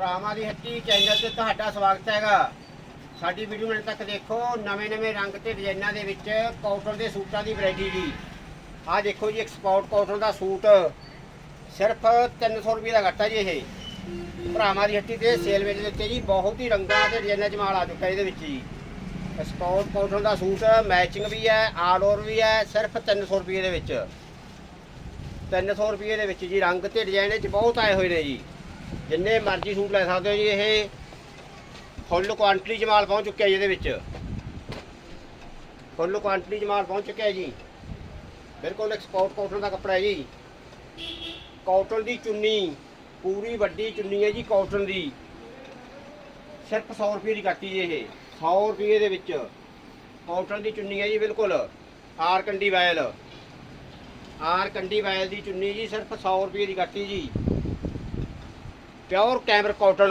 ਭਰਾਵਾਂ ਦੀ ਹੱਟੀ ਚੈਨਲ ਤੇ ਤੁਹਾਡਾ ਸਵਾਗਤ ਹੈਗਾ। ਸਾਡੀ ਵੀਡੀਓ ਮਿੰਟ ਤੱਕ ਦੇਖੋ ਨਵੇਂ-ਨਵੇਂ ਰੰਗ ਤੇ ਡਿਜ਼ਾਈਨਾਂ ਦੇ ਵਿੱਚ ਕਾਟਨ ਦੇ ਸੂਟਾਂ ਦੀ ਵੈਰਾਈਟੀ ਜੀ। ਆਹ ਦੇਖੋ ਜੀ ਐਕਸਪੋਰਟ ਕਾਟਨ ਦਾ ਸੂਟ। ਸਿਰਫ 300 ਰੁਪਏ ਦਾ ਘੱਟਾ ਜੀ ਇਹ। ਭਰਾਵਾਂ ਦੀ ਹੱਟੀ ਤੇ ਸੇਲ ਵਿੱਚ ਦਿੱਤੇ ਜੀ ਬਹੁਤ ਹੀ ਰੰਗਾਂ ਤੇ ਡਿਜ਼ਾਈਨਾਂ ਚ ਮਾਲ ਆ ਚੁੱਕਾ ਇਹਦੇ ਵਿੱਚ ਜੀ। ਐਕਸਪੋਰਟ ਕਾਟਨ ਦਾ ਸੂਟ ਮੈਚਿੰਗ ਵੀ ਹੈ ਆਲ ਓਵਰ ਵੀ ਹੈ, ਸਿਰਫ 300 ਰੁਪਏ ਦੇ ਵਿੱਚ। 300 ਰੁਪਏ ਦੇ ਵਿੱਚ ਜੀ ਰੰਗ ਤੇ ਡਿਜ਼ਾਈਨ ਵਿੱਚ ਬਹੁਤ ਆਏ ਹੋਏ ਨੇ ਜੀ। ਜਿੰਨੇ ਮਰਜ਼ੀ ਸੂਟ ਲੈ ਸਕਦੇ ਹੋ ਜੀ, ਇਹ ਫੁੱਲ ਕੁਆਂਟੀਟੀ 'ਚ ਮਾਲ ਪਹੁੰਚ ਚੁੱਕਿਆ ਜੀ ਇਹਦੇ ਵਿੱਚ। ਫੁੱਲ ਕੁਆਂਟੀਟੀ 'ਚ ਮਾਲ ਪਹੁੰਚ ਚੁੱਕਿਆ ਜੀ। ਬਿਲਕੁਲ ਐਕਸਪੋਰਟ ਕਾਟਨ ਦਾ ਕੱਪੜਾ ਹੈ ਜੀ। ਕਾਟਨ ਦੀ ਚੁੰਨੀ, ਪੂਰੀ ਵੱਡੀ ਚੁੰਨੀ ਹੈ ਜੀ ਕਾਟਨ ਦੀ। ਸਿਰਫ 100 ਰੁਪਏ ਦੀ ਕੱਟੀ ਜੀ ਇਹ 100 ਰੁਪਏ ਦੇ ਵਿੱਚ। ਕਾਟਨ ਦੀ ਚੁੰਨੀ ਹੈ ਜੀ ਬਿਲਕੁਲ, ਆਰ ਕੰਡੀ ਵਾਇਲ। ਆਰ ਕੰਡੀ ਵਾਇਲ ਦੀ ਚੁੰਨੀ ਜੀ ਸਿਰਫ 100 ਰੁਪਏ ਦੀ ਕੱਟੀ ਜੀ। Pure cambric cotton.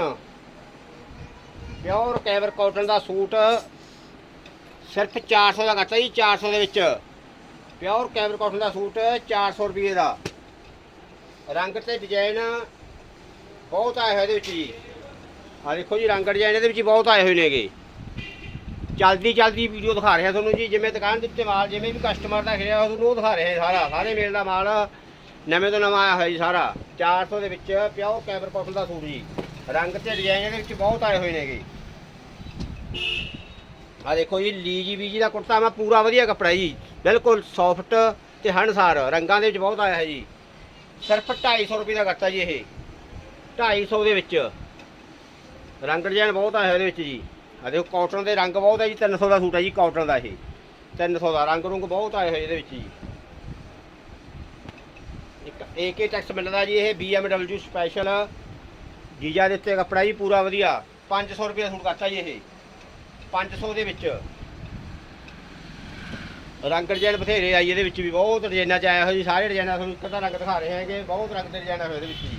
Pure cambric cotton ਦਾ ਸੂਟ ਸਿਰਫ 400 ਦਾ ਕੱਟਾ ਜੀ 400 ਦੇ ਵਿੱਚ। ਪਿਓਰ ਕੈਮਰ ਕਾਟਨ ਦਾ ਸੂਟ 400 ਰੁਪਏ ਦਾ। ਰੰਗ ਤੇ ਡਿਜ਼ਾਈਨ ਬਹੁਤ ਆਏ ਹੋਏ ਇਹਦੇ ਵਿੱਚ ਜੀ। ਆ ਦੇਖੋ ਜੀ, ਰੰਗ ਡਿਜ਼ਾਈਨ ਇਹਦੇ ਵਿੱਚ ਬਹੁਤ ਆਏ ਹੋਏ ਨੇਗੇ ਚਲਦੀ ਚਲਦੀ ਵੀਡੀਓ ਦਿਖਾ ਰਿਹਾ ਤੁਹਾਨੂੰ ਜੀ, ਜਿਵੇਂ ਦੁਕਾਨ ਦੇ ਉੱਤੇ ਮਾਲ ਜਿਵੇਂ ਵੀ ਕਸਟਮਰ ਦਾ ਖਿਆ ਤੁਹਾਨੂੰ ਉਹ ਦਿਖਾ ਰਹੇ ਸਾਰਾ, ਸਾਰੇ ਮੇਲ ਦਾ ਮਾਲ। ਨਵੇਂ ਤੋਂ ਨਵਾਂ ਆਇਆ ਹੋਇਆ ਜੀ ਸਾਰਾ। 400 ਦੇ ਵਿੱਚ ਪਿਓਰ ਕੈਬਰ ਕਾਟਨ ਦਾ ਸੂਟ ਜੀ। ਰੰਗ ਤੇ ਡਿਜ਼ਾਈਨ ਇਹਦੇ ਵਿੱਚ ਬਹੁਤ ਆਏ ਹੋਏ ਨੇਗੇ। ਆ ਦੇਖੋ ਜੀ, ਲੀਜੀ ਬੀਜੀ ਦਾ ਕੁੜਤਾ, ਮੈਂ ਪੂਰਾ ਵਧੀਆ ਕੱਪੜਾ ਜੀ। ਬਿਲਕੁਲ ਸੌਫਟ ਤੇ ਹਣਸਾਰ ਰੰਗਾਂ ਦੇ ਵਿੱਚ ਬਹੁਤ ਆਇਆ ਹੈ ਜੀ। ਸਿਰਫ 250 ਰੁਪਏ ਦਾ ਕੱਟਾ ਜੀ ਇਹ। 250 ਦੇ ਵਿੱਚ। ਰੰਗ ਡਿਜ਼ਾਈਨ ਬਹੁਤ ਆਇਆ ਇਹਦੇ ਵਿੱਚ ਜੀ। ਆ ਦੇਖੋ ਕਾਟਨ ਦੇ ਰੰਗ ਬਹੁਤ ਹੈ ਜੀ 300 ਦਾ ਸੂਟ ਹੈ ਜੀ ਕਾਟਨ ਦਾ ਇਹ। 300 ਦਾ ਰੰਗ ਰੁੰਗ ਬਹੁਤ ਆਏ ਹੋਏ ਇਹਦੇ ਵਿੱਚ ਜੀ। ਏਕੇ ਟੈਕਸ ਮਿਲਦਾ ਜੀ, ਇਹ BMW ਸਪੈਸ਼ਲ ਗੀਜਾ ਦੇ ਉੱਤੇ ਕੱਪੜਾ ਜੀ, ਪੂਰਾ ਵਧੀਆ। 500 ਰੁਪਏ ਦਾ ਸੂਟ ਕਰਤਾ ਜੀ ਇਹ। 500 ਦੇ ਵਿੱਚ। ਰੰਗ ਡਿਜ਼ਾਈਨ ਬਥੇਰੇ ਆਈ ਇਹਦੇ ਵਿੱਚ ਵੀ ਬਹੁਤ ਡਿਜ਼ਾਈਨਾਂ ਚ ਆਇਆ ਹੋਇਆ ਜੀ, ਸਾਰੇ ਡਿਜ਼ਾਈਨਾਂ ਤੁਹਾਨੂੰ ਇੱਕ ਤਾਂ ਰੰਗ ਦਿਖਾ ਰਹੇ ਹੈਗੇ, ਬਹੁਤ ਰੰਗ ਦੇ ਡਿਜ਼ਾਈਨ ਆਏ ਹੋਏ ਇਹਦੇ ਵਿੱਚ ਜੀ।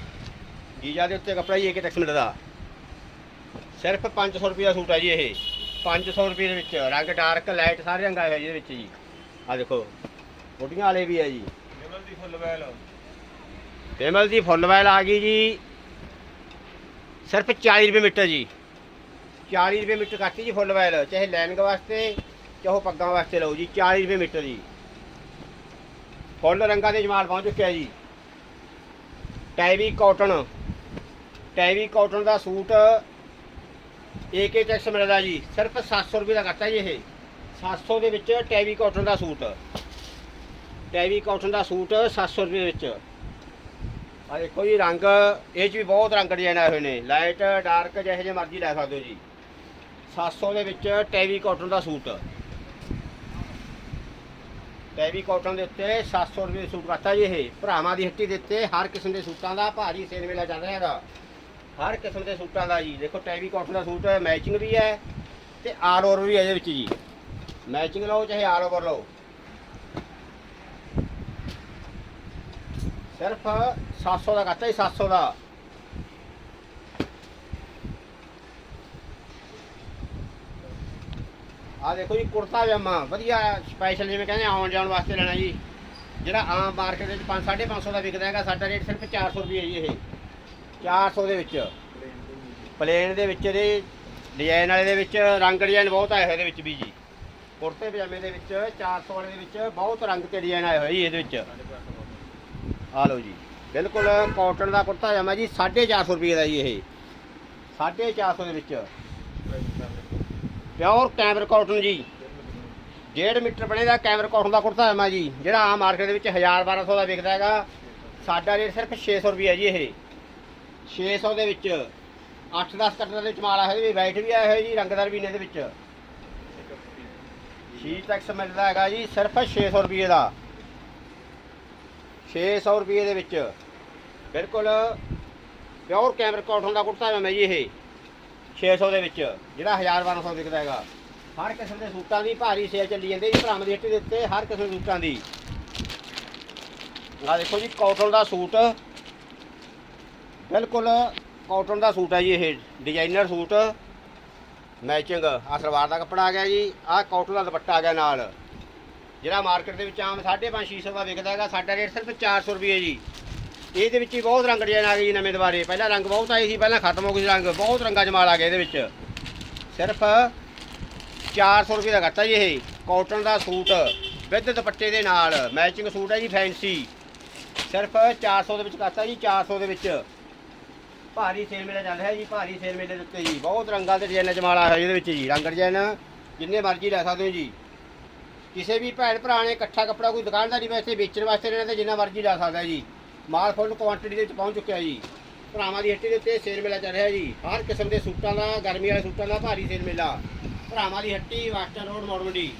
ਗੀਜਾ ਦੇ ਉੱਤੇ ਕੱਪੜਾ ਜੀ ਏਕੇ ਟੈਕਸ ਮਿਲਦਾ। ਸਿਰਫ 500 ਰੁਪਏ ਦਾ ਸੂਟ ਹੈ ਜੀ ਇਹ। 500 ਰੁਪਏ ਦੇ ਵਿੱਚ, ਰੰਗ ਡਾਰਕ ਲਾਈਟ ਸਾਰੇ ਰੰਗ ਆਏ ਹੋਏ ਇਹਦੇ ਵਿੱਚ ਜੀ। ਆ ਦੇਖੋ ਬੋਟੀਆਂ ਵਾਲੇ ਵੀ ਹੈ ਜੀ। ਫੁੱਲ ਵੈਲ ਪੇਮਲ ਦੀ ਫੁੱਲ ਵਾਇਲ ਆ ਗਈ ਜੀ। ਸਿਰਫ 40 ਰੁਪਏ ਮੀਟਰ ਜੀ। 40 ਰੁਪਏ ਮੀਟਰ ਕੱਟੀ ਜੀ ਫੁੱਲ ਵਾਇਲ, ਚਾਹੇ ਲੈਨਿੰਗ ਵਾਸਤੇ, ਚਾਹੇ ਪੱਗਾਂ ਵਾਸਤੇ ਲਓ ਜੀ 40 ਰੁਪਏ ਮੀਟਰ ਜੀ। ਫੁੱਲ ਰੰਗਾਂ ਦੇ ਜਮਾਲ ਪਹੁੰਚ ਚੁੱਕਿਆ ਜੀ। ਟੈਵੀ ਕਾਟਨ ਟੈਵੀ ਕਾਟਨ ਦਾ ਸੂਟ ਏਕੇ ਟੈਕਸ ਮਿਲਦਾ ਜੀ। ਸਿਰਫ 700 ਰੁਪਏ ਦਾ ਕੱਟਾ ਜੀ ਇਹ। 700 ਦੇ ਵਿੱਚ ਟੈਵੀ ਕਾਟਨ ਦਾ ਸੂਟ। ਟੈਵੀ ਕਾਟਨ ਦਾ ਸੂਟ 700 ਰੁਪਏ ਦੇ ਵਿੱਚ। ਆ ਦੇਖੋ ਜੀ, ਰੰਗ, ਇਹ 'ਚ ਵੀ ਬਹੁਤ ਰੰਗ ਡਿਜ਼ਾਈਨ ਆਏ ਹੋਏ ਨੇ। ਲਾਈਟ ਡਾਰਕ ਜਿਹੇ ਜਿਹੇ ਮਰਜ਼ੀ ਲੈ ਸਕਦੇ ਹੋ ਜੀ। 700 ਦੇ ਵਿੱਚ ਟੈਵੀ ਕਾਟਨ ਦਾ ਸੂਟ। ਟੈਵੀ ਕਾਟਨ ਦੇ ਉੱਤੇ 700 ਰੁਪਏ ਦਾ ਸੂਟ ਕੱਟਾ ਜੀ ਇਹ। ਭਰਾਵਾਂ ਦੀ ਹੱਟੀ ਦੇ ਉੱਤੇ ਹਰ ਕਿਸਮ ਦੇ ਸੂਟਾਂ ਦਾ ਭਾਰੀ ਸੇਲ ਮੇਲਾ ਚੱਲ ਰਿਹਾ ਹੈਗਾ ਹਰ ਕਿਸਮ ਦੇ ਸੂਟਾਂ ਦਾ ਜੀ। ਦੇਖੋ ਟੈਵੀ ਕਾਟਨ ਦਾ ਸੂਟ ਮੈਚਿੰਗ ਵੀ ਹੈ ਤੇ ਆਲ ਓਵਰ ਵੀ ਹੈ ਇਹਦੇ ਵਿੱਚ ਜੀ। ਮੈਚਿੰਗ ਲਓ ਚਾਹੇ ਆਲ ਓਵਰ ਲਓ। ਸਿਰਫ 700 ਦਾ ਕੱਟਾ ਜੀ 700 ਦਾ। ਆ ਦੇਖੋ ਜੀ, ਕੁੜਤਾ ਪਜਾਮਾ। ਵਧੀਆ ਸਪੈਸ਼ਲ ਜਿਵੇਂ ਕਹਿੰਦੇ ਆਉਣ ਜਾਣ ਵਾਸਤੇ ਲੈਣਾ ਜੀ। ਜਿਹੜਾ ਆਮ ਮਾਰਕੀਟ ਵਿੱਚ 5 550 ਦਾ ਵਿਕਦਾ ਹੈਗਾ, ਸਾਡਾ ਰੇਟ ਸਿਰਫ 400 ਰੁਪਏ ਜੀ ਇਹ। 400 ਦੇ ਵਿੱਚ। ਪਲੇਨ ਦੇ ਵਿੱਚ ਇਹਦੇ ਡਿਜ਼ਾਈਨ ਵਾਲੇ ਦੇ ਵਿੱਚ, ਰੰਗ ਡਿਜ਼ਾਈਨ ਬਹੁਤ ਆਏ ਹੋਏ ਇਹਦੇ ਵਿੱਚ ਵੀ ਜੀ। ਕੁੜਤੇ ਪਜਾਮੇ ਦੇ ਵਿੱਚ 400 ਵਾਲੇ ਦੇ ਵਿੱਚ, ਬਹੁਤ ਰੰਗ ਤੇ ਡਿਜ਼ਾਈਨ ਆਏ ਹੋਏ ਜੀ ਇਹਦੇ ਵਿੱਚ। ਆ ਲਓ ਜੀ। ਬਿਲਕੁਲ ਕਾਟਨ ਦਾ ਕੁੜਤਾ ਪਜਾਮਾ ਜੀ 450 ਰੁਪਏ ਦਾ ਜੀ ਇਹ। 450 ਦੇ ਵਿੱਚ। ਪਿਓਰ ਕੈਮਰ ਕਾਟਨ ਜੀ। 1.5 ਮੀਟਰ ਬਣੇ ਦਾ ਕੈਮਰ ਕਾਟਨ ਦਾ ਕੁੜਤਾ ਪਜਾਮਾ ਜੀ। ਜਿਹੜਾ ਆ ਮਾਰਕੀਟ ਦੇ ਵਿੱਚ 1000 1200 ਦਾ ਵਿਕਦਾ ਹੈਗਾ। ਸਾਡਾ ਰੇਟ ਸਿਰਫ 600 ਰੁਪਏ ਹੈ ਜੀ ਇਹ। 600 ਦੇ ਵਿੱਚ। 8-10 ਕੱਟਰ ਦੇ ਚਮਾਲ ਮਾਲ ਆਇਆ ਜੀ ਵਾਈਟ ਵੀ ਆਇਆ ਹੋਇਆ ਜੀ, ਰੰਗਦਾਰ ਵੀ ਨੇ ਇਹਦੇ ਵਿੱਚ। ਸ਼ੀਟ ਐਕਸ ਮਿਲਦਾ ਹੈਗਾ ਜੀ, ਸਿਰਫ 600 ਰੁਪਏ ਦਾ। 600 ਰੁਪਏ ਦੇ ਵਿੱਚ। ਬਿਲਕੁਲ ਪਿਓਰ ਕੈਮਰ ਕਾਟਨ ਦਾ ਕੁੜਤਾ ਹੈ ਜੀ ਇਹ। 600 ਦੇ ਵਿੱਚ, ਜਿਹੜਾ 1000 1200 ਵਿਕਦਾ ਹੈਗਾ। ਹਰ ਕਿਸਮ ਦੇ ਸੂਟਾਂ ਦੀ ਭਾਰੀ ਸੇਲ ਚੱਲੀ ਜਾਂਦੀ ਹੈ ਜੀ ਭਰਾਵਾਂ ਦੀ ਹੱਟੀ ਦੇ ਉੱਤੇ, ਹਰ ਕਿਸਮ ਦੇ ਸੂਟਾਂ ਦੀ। ਆ ਦੇਖੋ ਜੀ ਕਾਟਨ ਦਾ ਸੂਟ। ਬਿਲਕੁਲ ਕਾਟਨ ਦਾ ਸੂਟ ਹੈ ਜੀ ਇਹ ਡਿਜ਼ਾਈਨਰ ਸੂਟ। ਮੈਚਿੰਗ ਆ ਸਲਵਾਰ ਦਾ ਕੱਪੜਾ ਆ ਗਿਆ ਜੀ, ਆਹ ਕਾਟਨ ਦਾ ਦੁਪੱਟਾ ਆ ਗਿਆ ਨਾਲ। ਜਿਹੜਾ ਮਾਰਕੀਟ ਦੇ ਵਿੱਚ ਆਮ 5.5 600 ਦਾ ਵਿਕਦਾ ਹੈਗਾ, ਸਾਡਾ ਰੇਟ ਸਿਰਫ 400 ਰੁਪਏ ਜੀ। ਇਹਦੇ ਵਿੱਚ ਹੀ ਬਹੁਤ ਰੰਗ ਡਿਜ਼ਾਈਨ ਆ ਗਏ ਜੀ ਨਵੇਂ ਦੁਬਾਰੇ। ਪਹਿਲਾਂ ਰੰਗ ਬਹੁਤ ਆਏ ਸੀ, ਪਹਿਲਾਂ ਖਤਮ ਹੋ ਗਏ ਸੀ ਰੰਗ। ਬਹੁਤ ਰੰਗਾਂ ਜਮਾਲ ਆ ਗਿਆ ਇਹਦੇ ਵਿੱਚ। ਸਿਰਫ 400 ਰੁਪਏ ਦਾ ਕਰਤਾ ਜੀ ਇਹ। ਕਾਟਨ ਦਾ ਸੂਟ ਵਿਦ ਦੁਪੱਟੇ ਦੇ ਨਾਲ। ਮੈਚਿੰਗ ਸੂਟ ਹੈ ਜੀ, ਫੈਂਸੀ। ਸਿਰਫ 400 ਦੇ ਵਿੱਚ ਕਰਤਾ ਜੀ 400 ਦੇ ਵਿੱਚ। ਭਾਰੀ ਸੇਲ ਮੇਲਾ ਚੱਲ ਰਿਹਾ ਜੀ, ਭਾਰੀ ਸੇਲ ਮੇਲੇ ਦੇ ਉੱਤੇ ਜੀ। ਬਹੁਤ ਰੰਗਾਂ ਦੇ ਡਿਜ਼ਾਈਨਾਂ ਜਮਾਲ ਮਾਲ ਆਇਆ ਹੋਇਆ ਇਹਦੇ ਵਿੱਚ ਜੀ। ਰੰਗ ਡਿਜ਼ਾਈਨ ਜਿੰਨੇ ਮਰਜ਼ੀ ਲੈ ਸਕਦੇ ਹੋ ਜੀ। ਕਿਸੇ ਵੀ ਭੈਣ ਭਰਾ ਨੇ ਇਕੱਠਾ ਕੱਪੜਾ ਕੋਈ ਦੁਕਾਨਦਾਰੀ ਵਾਸਤੇ ਵੇਚਣ ਵਾਸਤੇ ਲੈਣਾ ਤੇ ਜਿੰਨਾ ਮਰਜ਼ੀ ਲੈ ਸਕਦਾ ਜੀ। ਮਾਲ ਫੁੱਲ ਕੁਆਂਟੀਟੀ ਦੇ ਵਿੱਚ ਪਹੁੰਚ ਚੁੱਕਿਆ ਜੀ। ਭਰਾਵਾਂ ਦੀ ਹੱਟੀ ਦੇ ਉੱਤੇ ਸੇਲ ਮੇਲਾ ਚੱਲ ਰਿਹਾ ਜੀ। ਹਰ ਕਿਸਮ ਦੇ ਸੂਟਾਂ ਦਾ, ਗਰਮੀ ਵਾਲੇ ਸੂਟਾਂ ਦਾ ਭਾਰੀ ਸੇਲ ਮੇਲਾ। ਭਰਾਵਾਂ ਦੀ ਹੱਟੀ ਵਾਸਟਰ ਰੋਡ ਮੋੜ ਮੰਡੀ